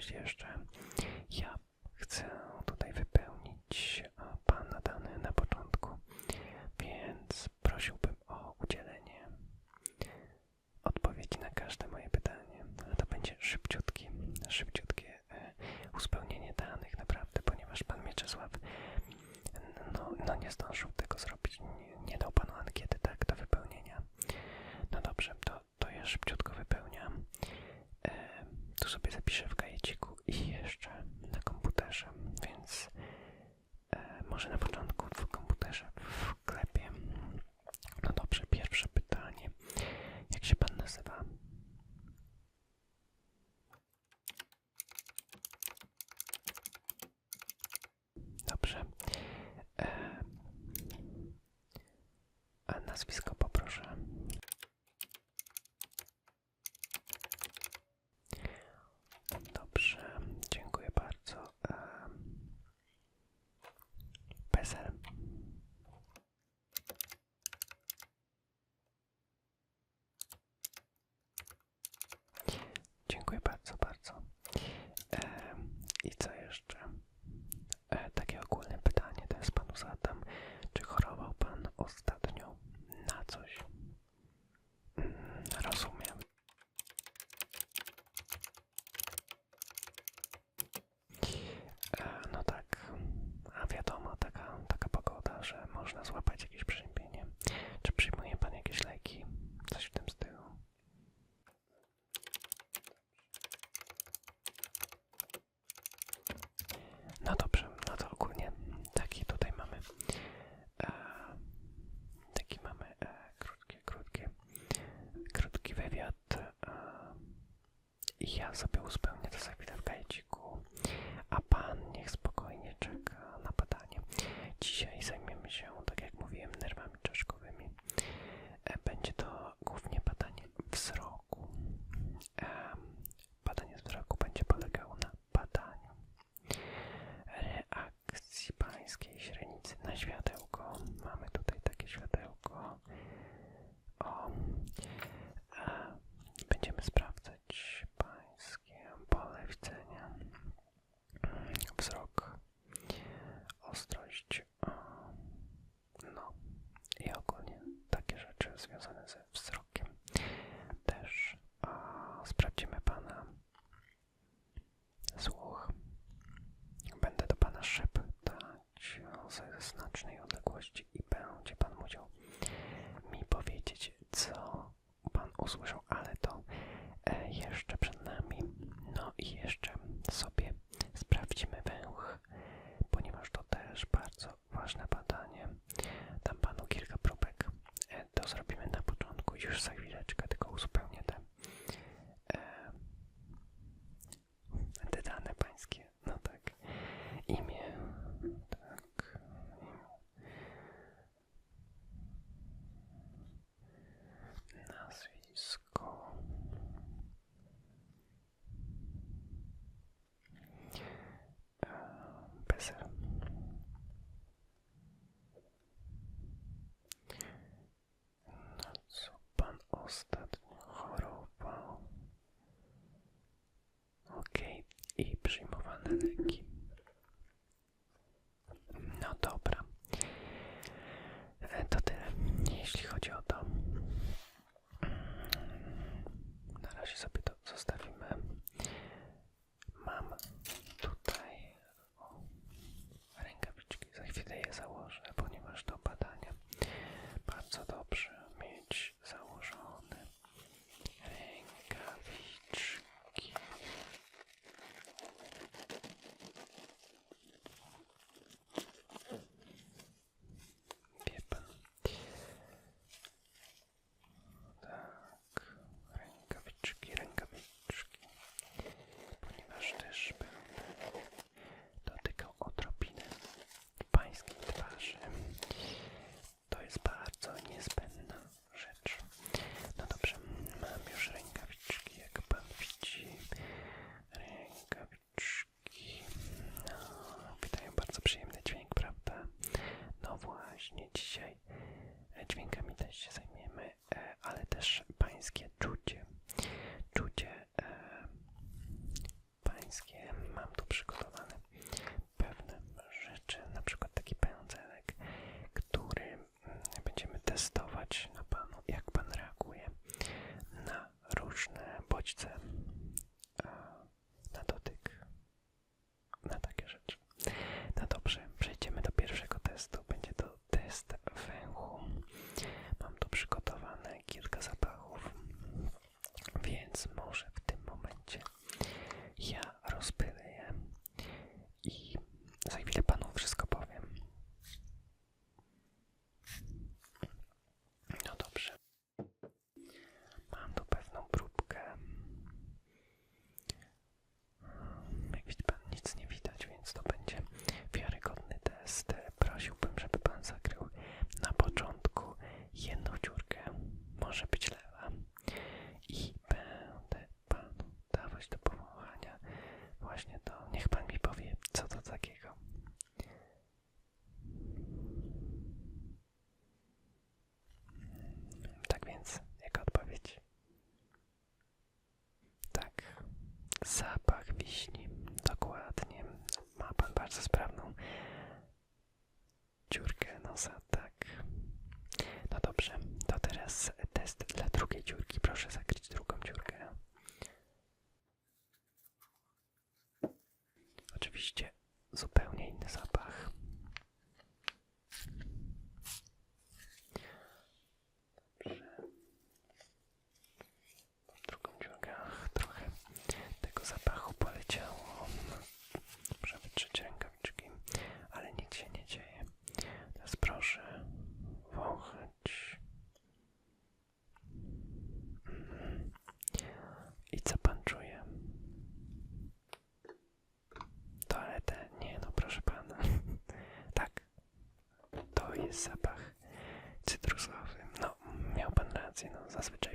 znaleźć jeszcze. Ja chcę tutaj wypełnić Pana dane na początku, więc prosiłbym o udzielenie odpowiedzi na każde moje pytanie. Ale to będzie szybciutkie, szybciutkie uzupełnienie danych naprawdę, ponieważ Pan Mieczysław no, no nie zdążył tego zrobić, nie, nie dał Panu ankiety tak do wypełnienia. No dobrze, to, to ja szybciutko wypełniam sobie zapiszę w gajeciku i jeszcze na komputerze, więc e, może na początku Oczywiście zupełnie inny zapach. zapach cytrusowy. No, miał pan rację, no zazwyczaj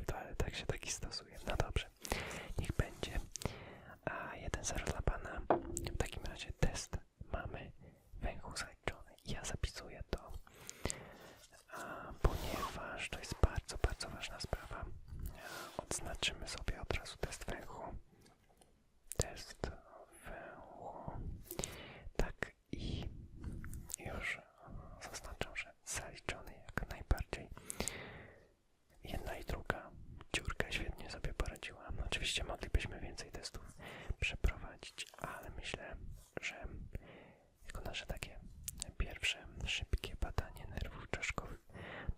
Oczywiście moglibyśmy więcej testów przeprowadzić, ale myślę, że jako nasze takie pierwsze szybkie badanie nerwów czaszkowych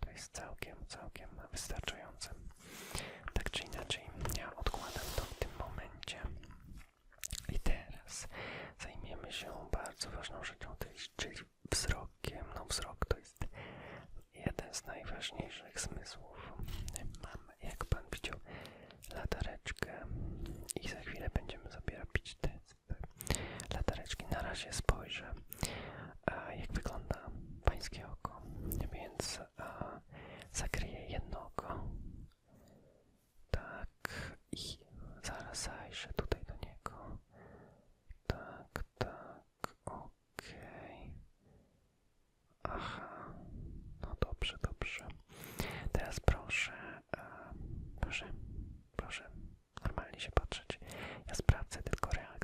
to jest całkiem, całkiem wystarczające. Tak czy inaczej, ja odkładam to w tym momencie. I teraz zajmiemy się bardzo ważną rzeczą, czyli wzrokiem. No wzrok to jest jeden z najważniejszych zmysłów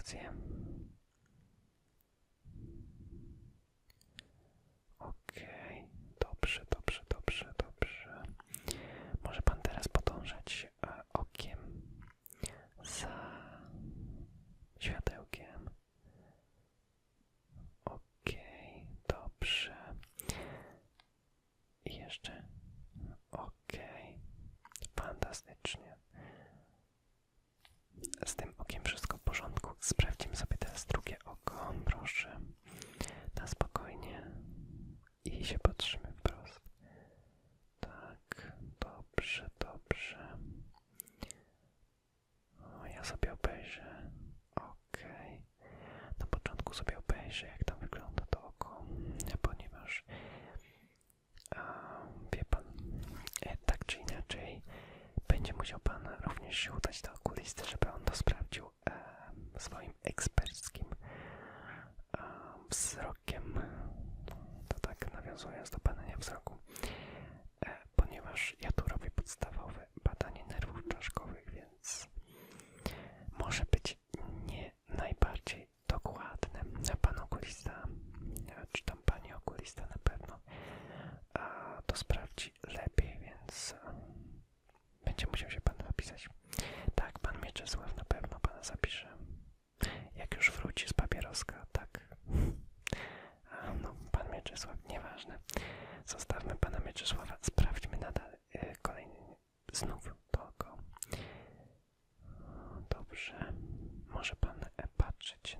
akcje. tylko sobie obejrzę, jak tam wygląda to oko, ponieważ a, wie pan, e, tak czy inaczej, będzie musiał pan również się udać do okulisty, żeby on to sprawdził e, swoim eksperckim e, wzrokiem. To tak nawiązując do badania wzroku, e, ponieważ ja tu zapiszę. Jak już wróci z papieroska, tak. A no, pan Mieczysław, nieważne. Zostawmy pana Mieczysława, sprawdźmy nadal yy, kolejny znów to go. Dobrze, może pan e patrzeć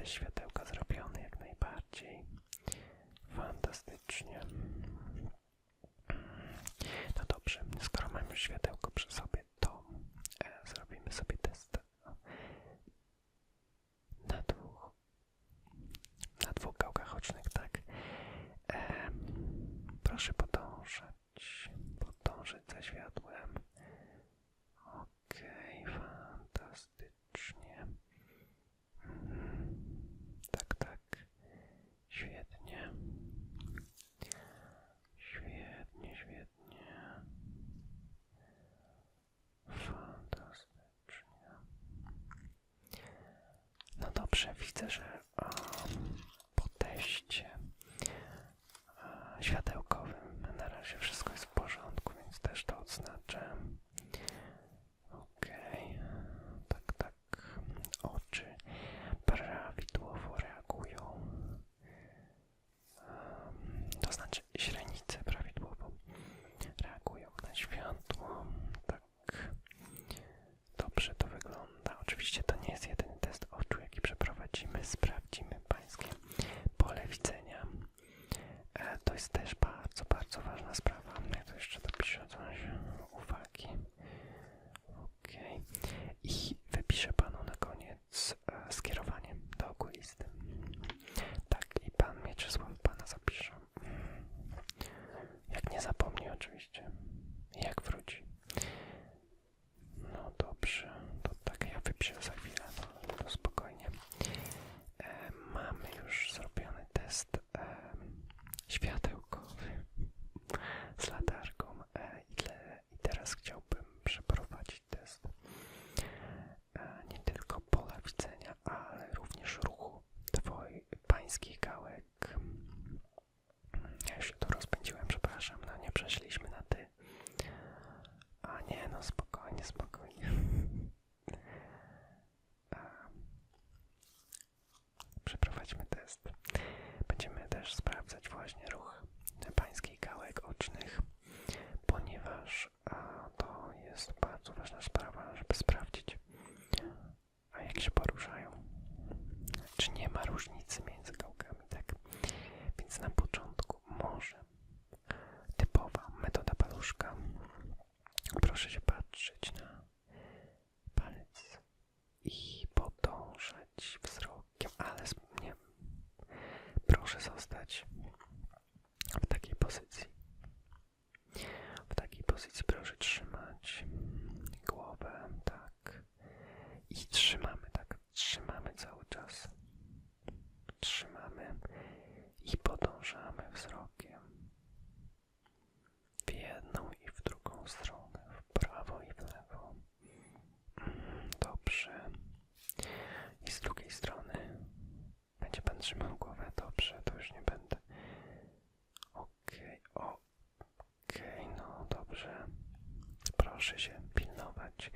te światełka zrobione jak najbardziej fantastycznie. No dobrze, skoro mamy już światełka, widzę, że um, po teście. Composites proszę się pilnować.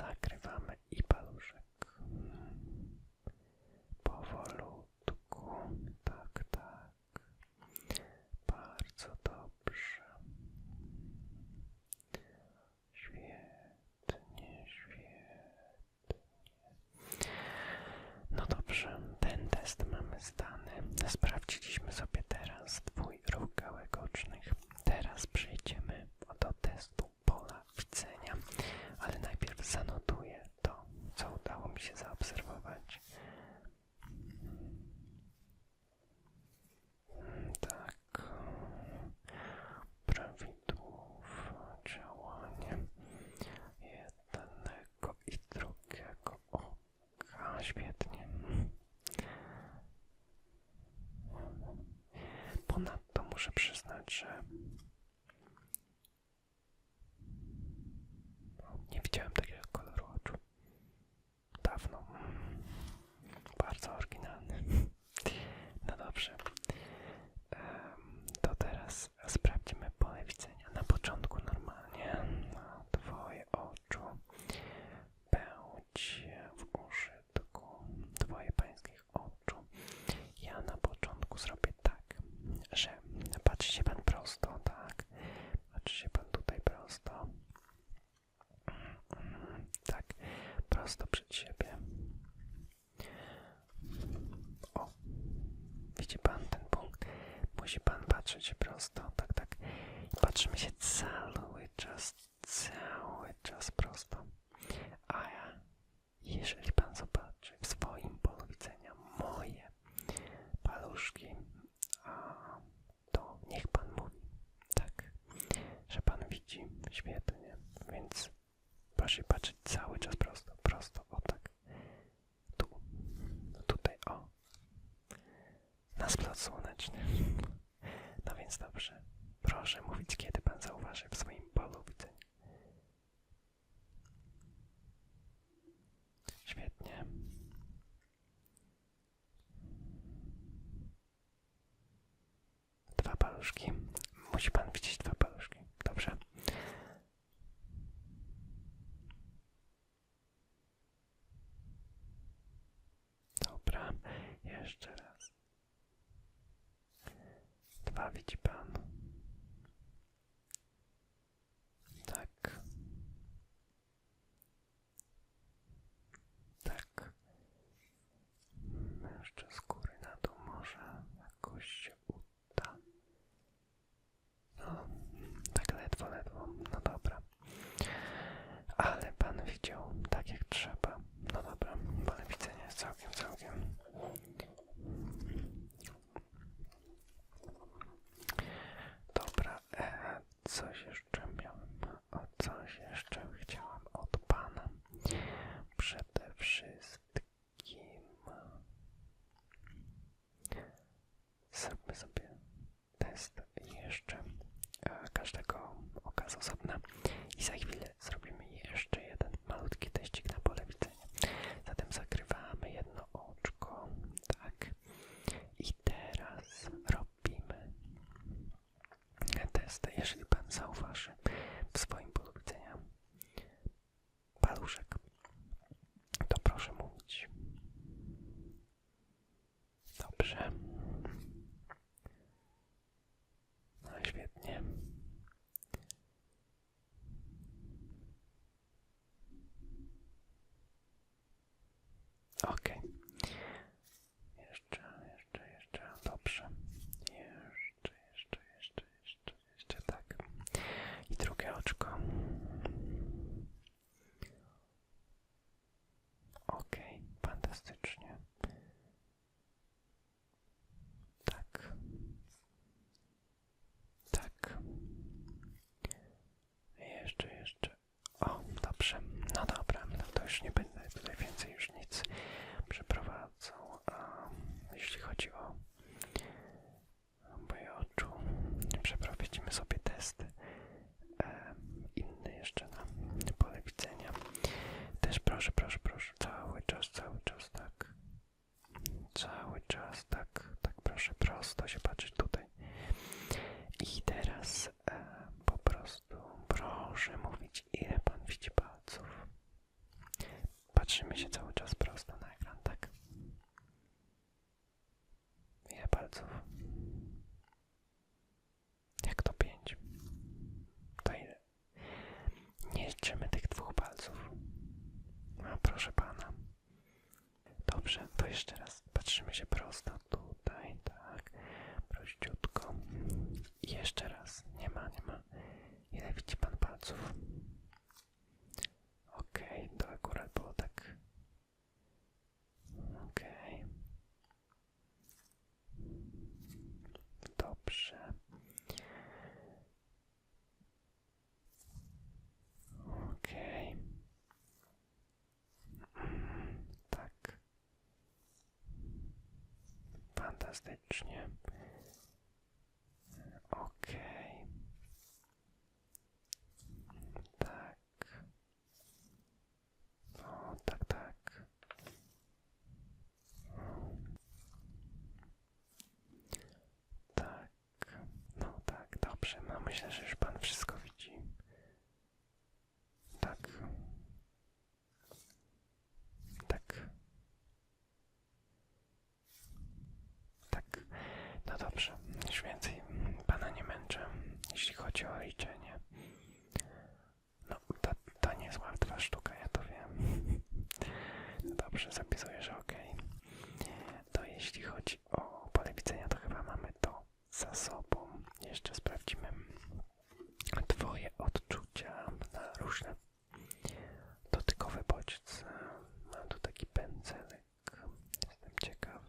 zakrywamy i paluszek. Powolutku, tak, tak. Bardzo dobrze. Świetnie, świetnie. No dobrze, ten test mamy zdany. Sprawdziliśmy sobie teraz twój ruch gałek ocznych. Teraz przyjdzie she's siebie. O, widzi pan ten punkt? Musi pan patrzeć prosto, tak, tak. Patrzymy się cały czas, cały czas prosto. A ja, jeżeli pan zobaczy w swoim polu widzenia moje paluszki, Isaac Ville. Już nie będę tutaj więcej już nic przeprowadzał. A jeśli chodzi o moje oczu, przeprowadzimy sobie test e, inny jeszcze na pole widzenia. Też proszę, proszę, proszę, cały czas, cały czas tak. Cały czas tak, tak proszę, prosto się patrzeć tutaj. I teraz e, po prostu proszę mówić, ile pan widzi palców. Patrzymy się cały czas prosto na ekran, tak? Ile palców? Jak to pięć? To ile? Nie liczymy tych dwóch palców. A proszę pana. Dobrze, to jeszcze raz. Patrzymy się prosto tutaj, tak. Prościutko. I jeszcze raz. Nie ma, nie ma. Ile widzi pan palców? Okej, to akurat było tak. Okej. Dobrze. Okej. Mm, Tak. Fantastycznie. Okej. Tak. O, tak, tak. Tak. No tak, dobrze. No myślę, że już pan wszystko widzi. Tak. Tak. Tak. No dobrze. Już więcej pana nie męczę, jeśli chodzi o liczenie. No, to, to nie jest łatwa sztuka, ja to wiem. No dobrze, zapisuję, że ok. To jeśli chodzi o pole widzenia, to chyba mamy to za sobą. Jeszcze sprawdzimy Twoje odczucia na różne dotykowe bodźce. Mam tu taki pędzelek. Jestem ciekaw,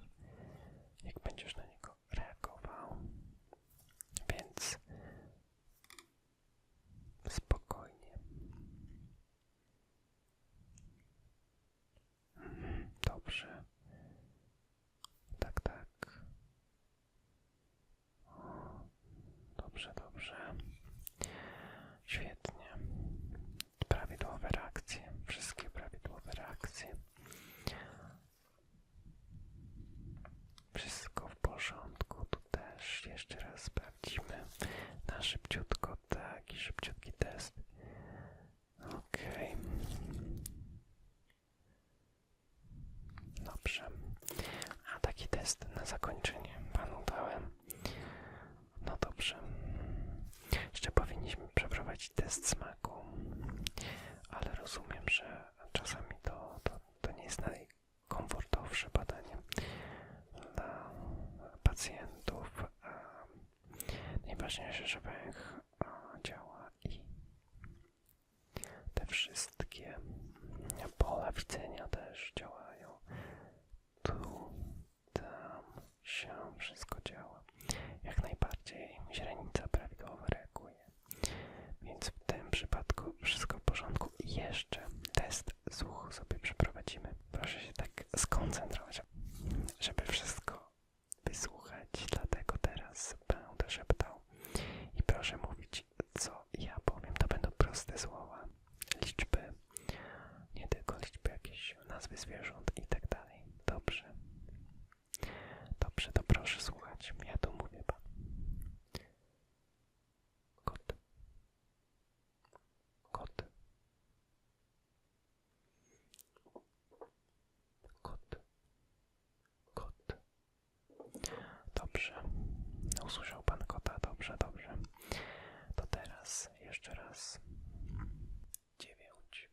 jak będziesz na niego reagował. Więc spokojnie. Mhm, Dobrze. Tak, tak. O, dobrze, dobrze. Świetnie. Prawidłowe reakcje. Wszystkie prawidłowe reakcje. Wszystko w porządku. Tu też jeszcze raz sprawdzimy. Na szybciutko, tak, i szybciutki test. Okej. Dobrze. A taki test na zakończenie panu dałem. No dobrze. Jeszcze powinniśmy przeprowadzić test smaku. Ale rozumiem, że czasami to, to, to nie jest najkomfortowsze badanie dla pacjentów. Najważniejsze, że węch a, działa i te wszystkie pola widzenia też działają. Tu, tam się wszystko działa. Jak najbardziej źrenica prawidłowo reaguje. Więc w tym przypadku wszystko w porządku. I jeszcze test słuchu sobie przeprowadzimy. Proszę się tak skoncentrować, żeby wszystko wysłuchać. Dlatego teraz będę szeptał. I proszę mówić, co ja powiem. To będą proste słowa, liczby, nie tylko liczby, jakieś nazwy zwierząt i tak dalej. Dobrze. Dobrze, to proszę słuchać. Ja to mówię pan. Kot. Kot. Kot. Kot. Dobrze. Usłyszał pan kota. Dobrze, dobrze. To teraz jeszcze raz. Dziewięć.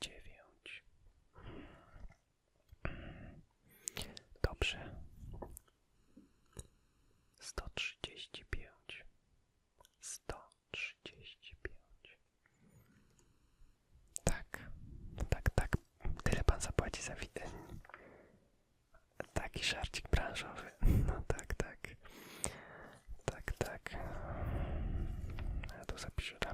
Dziewięć. Dobrze. Sto trzydzieści pięć. Sto trzydzieści pięć. Tak, tak, tak. Zapłaci za. Taki żarcik branżowy. No tak, tak. Tak, tak. Ja tu zapiszę dla